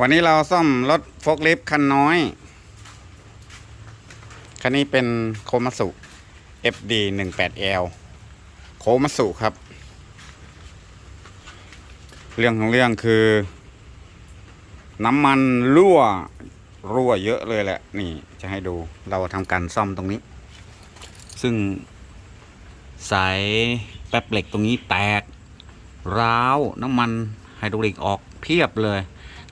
วันนี้เราซ่อมรถโฟล์คลิฟต์คันน้อย คันนี้เป็นโคมัสุ FD 18L โคมัสุครับ เรื่องของเรื่องคือ น้ำมันรั่ว รั่วเยอะเลยแหละ นี่จะให้ดูเราทำการซ่อมตรงนี้ ซึ่ง สายแป๊บเหล็กตรงนี้แตก ร้าว น้ำมันไฮดรอลิกออกเพียบเลย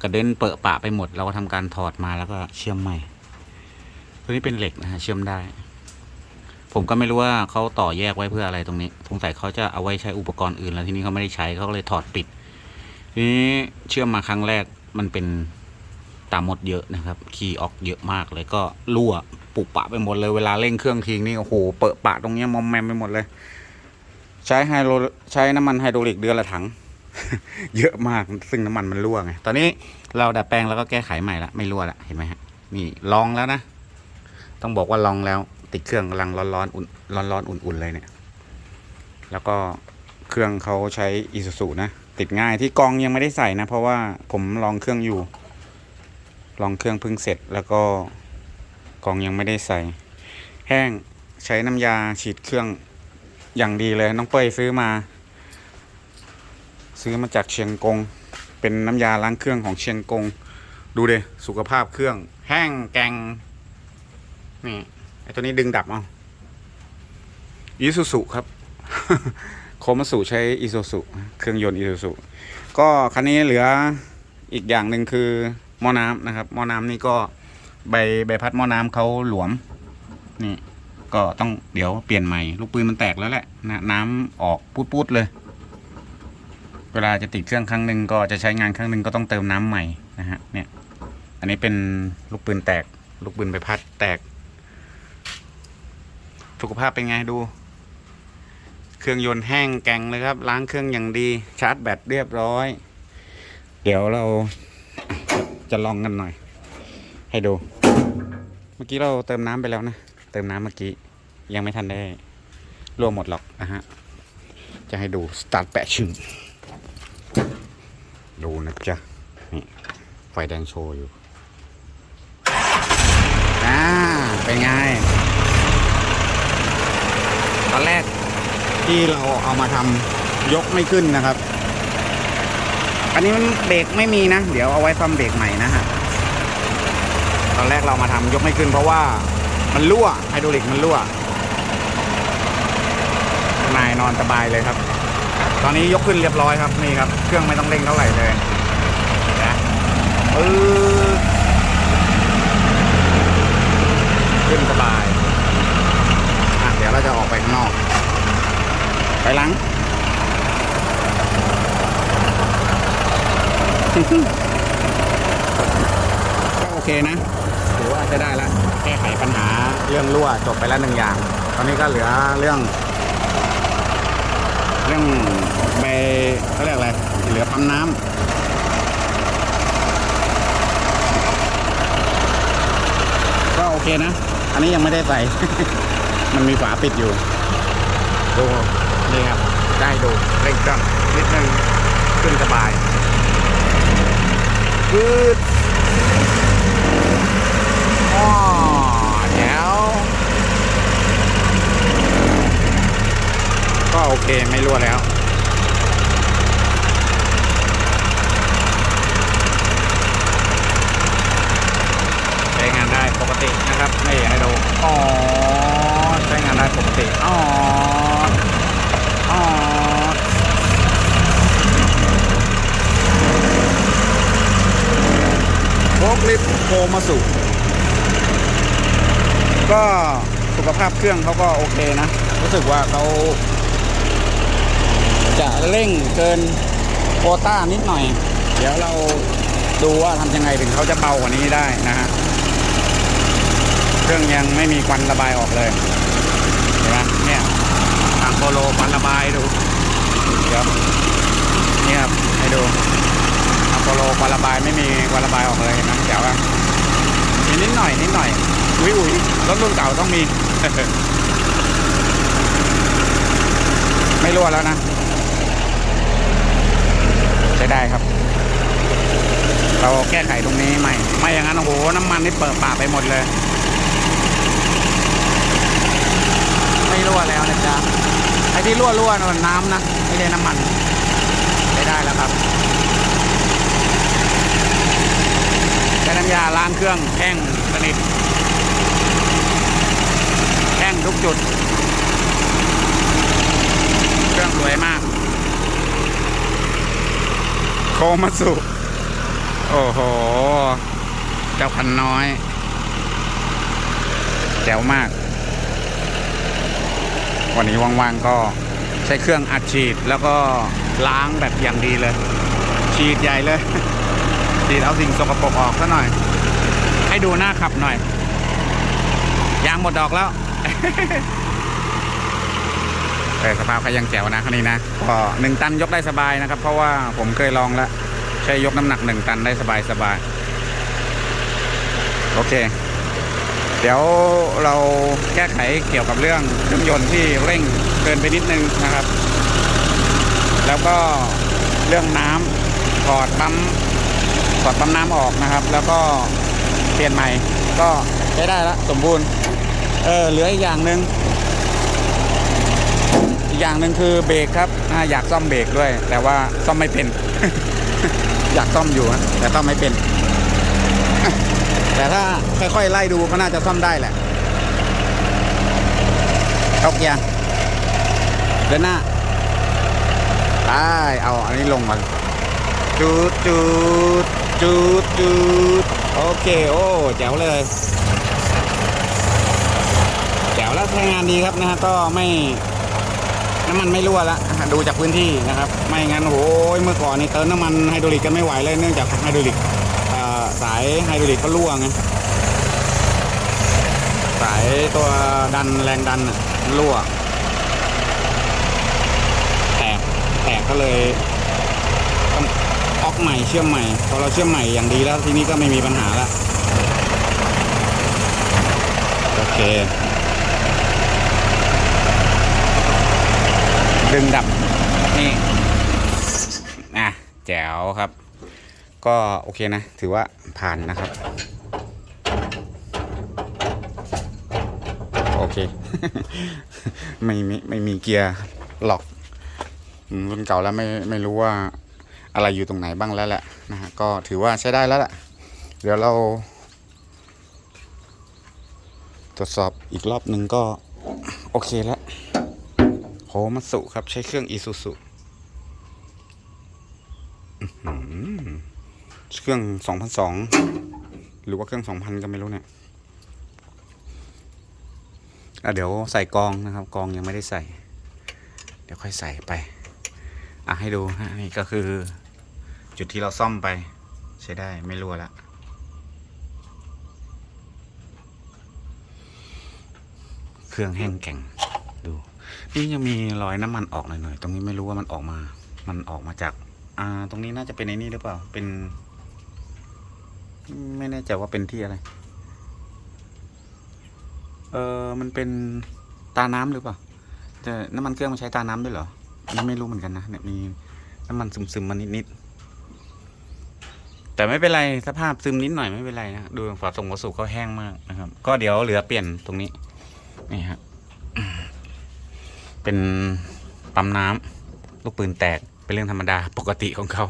กระเด็นเปอะปะไปหมด เราก็ทำการถอดมาแล้วก็เชื่อมใหม่ ตัวนี้เป็นเหล็กนะฮะเชื่อมได้ ผมก็ไม่รู้ว่าเขาต่อแยกไว้เพื่ออะไรตรงนี้สงสัยเขาจะเอาไว้ใช้อุปกรณ์อื่น แล้วที่นี้เขาไม่ได้ใช้เขาก็เลยถอดปิด ทีนี้เชื่อมมาครั้งแรกมันเป็นตามมดเยอะนะครับคีย์ออกเยอะมากเลยก็รั่วปุบปะไปหมดเลยเวลาเร่งเครื่องทิ้งนี่โอ้โหเปอะปะตรงเนี้ยมอมแมมไปหมดเลย ใช้ไฮโดรใช้น้ำมันไฮดรอลิกเดือนละถัง เยอะมากซึ่งน้ำมันมันรั่วไงตอนนี้เราดัดแปลงแล้วก็แก้ไขใหม่ละไม่รั่วละเห็นไหมฮะนี่ลองแล้วนะ ต้องบอกว่าลองแล้ว ติดเครื่องกำลังร้อนๆอุ่นร้อนๆอุ่นๆเลยเนี่ย แล้วก็เครื่องเขาใช้อีซูซูนะติดง่ายที่กองยังไม่ได้ใส่นะ เพราะว่าผมลองเครื่องอยู่ ลองเครื่องเพิ่งเสร็จแล้วก็กองยังไม่ได้ใส่ แห้งใช้น้ำยาฉีดเครื่องอย่างดีเลยน้องเป้ยซื้อมา ซื้อมาจากเชียงกง เป็นน้ำยาล้างเครื่องของเชียงกง ดูเดสุขภาพเครื่อง แห้งแกงนี่ไอตัวนี้ดึงดับเอาอีซูซุครับ โคมาสุใช้อีซูซุเครื่องยนต์อีซูซุก็คันนี้เหลืออีกอย่างหนึ่งคือหม้อน้ำนะครับหม้อน้ำนี่ก็ใบใบพัดหม้อน้ำเขาหลวม นี่ ก็ต้องเดี๋ยวเปลี่ยนใหม่ ลูกปืนมันแตกแล้วแหละนะน้ำออกปุดๆเลย เวลาจะติดเครื่องครั้งหนึ่งก็จะใช้งานครั้งหนึ่งก็ต้องเติมน้ำใหม่นะฮะเนี่ยอันนี้เป็นลูกปืนแตก ลูกปืนใบพัดแตก สุขภาพเป็นไงดู เครื่องยนต์แห้งแกร่งเลยครับ ล้างเครื่องอย่างดี ชาร์จแบตเรียบร้อย เดี๋ยวเราจะลองกันหน่อย ให้ดู เมื่อกี้เราเติมน้ำไปแล้วนะ เติมน้ำเมื่อกี้ ยังไม่ทันได้รวมหมดหรอกนะฮะ จะให้ดูสตาร์ทแปะชึง ดูนะจ๊ะ นี่ไฟแดงโชว์อยู่อ่าเป็นไง ตอนแรกที่เราเอามาทำยกไม่ขึ้นนะครับ อันนี้มันเบรกไม่มีนะ เดี๋ยวเอาไว้ซ่อมเบรกใหม่นะฮะ ตอนแรกเรามาทำยกไม่ขึ้นเพราะว่ามันรั่วไฮดรอลิกมันรั่วนายนอนสบายเลยครับ ตอนนี้ยกขึ้นเรียบร้อยครับนี่ครับ เครื่องไม่ต้องเร่งเท่าไหร่เลยนะปื๊ดขึ้นสบายอะเดี๋ยวเราจะออกไปข้างนอก ไปหลังก็โอเคนะถือว่าจะได้แล้วแก้ไขปัญหาเรื่องรั่วจบไปแล้วหนึ่งอย่าง ตอนนี้ก็เหลือเรื่องเรื่องใบเขาเรียกอะไร เหลือปั๊มน้ำ ก็โอ เคนะ อันนี้ยังไม่ได้ใส่ มันมีฝาปิดอยู่ ดูนี่ครับ ได้ดูเร่งเครื่องนิดนึง ขึ้นสบายพืดอ๋อแถวก็โอเคไม่รั่วแล้ว ใช้งานได้ปก ตินะครับนี่ให้ดูอ๋อใช้งานได้ปกติอ๋ออ๋อโฟกลิฟโคมาสุก็สุขภาพเครื่องเขาก็โอเคนะ รู้สึกว่าเขาจะเร่งเกินโคต้านิดหน่อย เดี๋ยวเราดูว่าทำยังไงถึงเขาจะเบากว่านี้ได้นะฮะ เครื่องยังไม่มีควันระบายออกเลยเห็นไหมเนี่ยทางโปโลควันระบายดูเดี๋ยวนี่ครับให้ดูทางโปโลควันระบายไม่มีควันระบายออกเลยเห็นไหมเจ๋วอะมีนิดหน่อยนิดหน่อยอุ้ยอุ้ยรถรุ่นเก่าต้องมี ไม่รั่วแล้วนะใช้ได้ครับ เราแก้ไขตรงนี้ใหม่ ไม่อย่างนั้นโอ้โหน้ำมันนี่เปิดปากไปหมดเลย ไม่ รั่วแล้วนะจ๊ะไอ้ที่รั่วรั่วนั่นน้ำนะไม่ใช่น้ำมันไม่ได้แล้วครับใช้น้ำยาล้างเครื่องแห้งสนิทแห้งทุกจุด เครื่องสวยมาก โคมาสุ โอ้โห เจ้าพันน้อยแจ๋วมาก วันนี้ว่างๆก็ใช้เครื่องอัดฉีดแล้วก็ล้างแบบอย่างดีเลย ฉีดใหญ่เลย ฉีดเอาสิ่งสกปรกออกซะหน่อย ให้ดูหน้าขับหน่อย ยางหมดดอกแล้วแต่สภาพก็ยังแจ๋วนะคันนี้นะก็หนึ่งตันยกได้สบายนะครับ เพราะว่าผมเคยลองแล้ว ใช้ยกน้ำหนักหนึ่งตันได้สบายสบายโอเค เดี๋ยวเราแก้ไขเกี่ยวกับเรื่องเครื่องยนต์ที่เร่งเกินไปนิดนึงนะครับ แล้วก็เรื่องน้ำถอดปั๊มถอดปั๊มน้ำออกนะครับ แล้วก็เปลี่ยนใหม่ก็ใช้ได้แล้วสมบูรณ์ เออเหลืออีกอย่างหนึ่งอีกอย่างหนึ่งคือเบรกครับออยากซ่อมเบรกด้วย แต่ว่าซ่อมไม่เป็น อยากซ่อมอยู่แต่ซ่อมไม่เป็น แต่ถ้าค่อยๆไล่ดูก็น่าจะซ่อมได้แหละเอาเกียร์เดินหน้าไปเอาอันนี้ลงมาจูดจูดจูดจูดโอเค โอ้แจ๋วเลยแจ๋วแล้วใช้งานดีครับนะฮะก็ไม่น้ำมันไม่รั่วละดูจากพื้นที่นะครับ ไม่งั้นโอ้ยเมื่อก่อนนี่เติมน้ำมันไฮดรอลิกกันไม่ไหวเลยเนื่องจากไฮดรอลิก สายไฮดรอลิกก็รั่วไงสายตัวดันแรงดันรั่ว แตกแตกก็เลยต้องออกใหม่เชื่อมใหม่พอเราเชื่อมใหม่อย่างดีแล้วทีนี้ก็ไม่มีปัญหาละโอเค ดึงดับนี่อะแจ๋วครับ ก็โอเคนะ ถือว่าผ่านนะครับ โอเค ไม่มีไม่มีเกียร์หลอกรุ่นเก่าแล้วไม่ไม่รู้ว่าอะไรอยู่ตรงไหนบ้างแล้วแหละนะฮะก็ถือว่าใช้ได้แล้วแหละเดี๋ยวเรา ตรวจสอบอีกรอบหนึ่งก็ โอเคแล้วโฮมัสุครับใช้เครื่องอีซูซุ เครื่องสองพันสองหรือว่าเครื่องสองพันก็ไม่รู้เนี่ยเดี๋ยวใส่กองนะครับ กองยังไม่ได้ใส่ เดี๋ยวค่อยใส่ไปอะให้ดูฮะนี่ก็คือ จุดที่เราซ่อมไป ใช้ได้ไม่รั่วละเครื่องแห้งแข็งดูนี่ยังมีรอยน้ำมันออกหน่อยๆตรงนี้ไม่รู้ว่ามันออกมา มันออกมาจาก อ่า ตรงนี้น่าจะเป็นไอ้นี่หรือเปล่าเป็น ไม่แน่ใจว่าเป็นที่อะไร เออมันเป็นตาน้ำหรือเปล่าแต่น้ำมันเครื่องมันใช้ตาน้ำด้วยเหรออันนี้ไม่รู้เหมือนกันนะเนี่ยมีน้ำมันซึมๆมานิดๆแต่ไม่เป็นไรสภาพซึมนิดหน่อยไม่เป็นไรนะดูฝาส่งวัสดุเขาแห้งมากนะครับ ก็เดี๋ยวเหลือเปลี่ยนตรงนี้นี่ฮะเป็นปั๊มน้ำลูกปืนแตกเป็นเรื่องธรรมดาปกติของเขา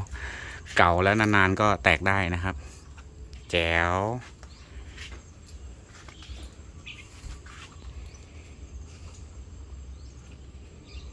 เก่าแล้วนานๆก็แตกได้นะครับ แจ๋ว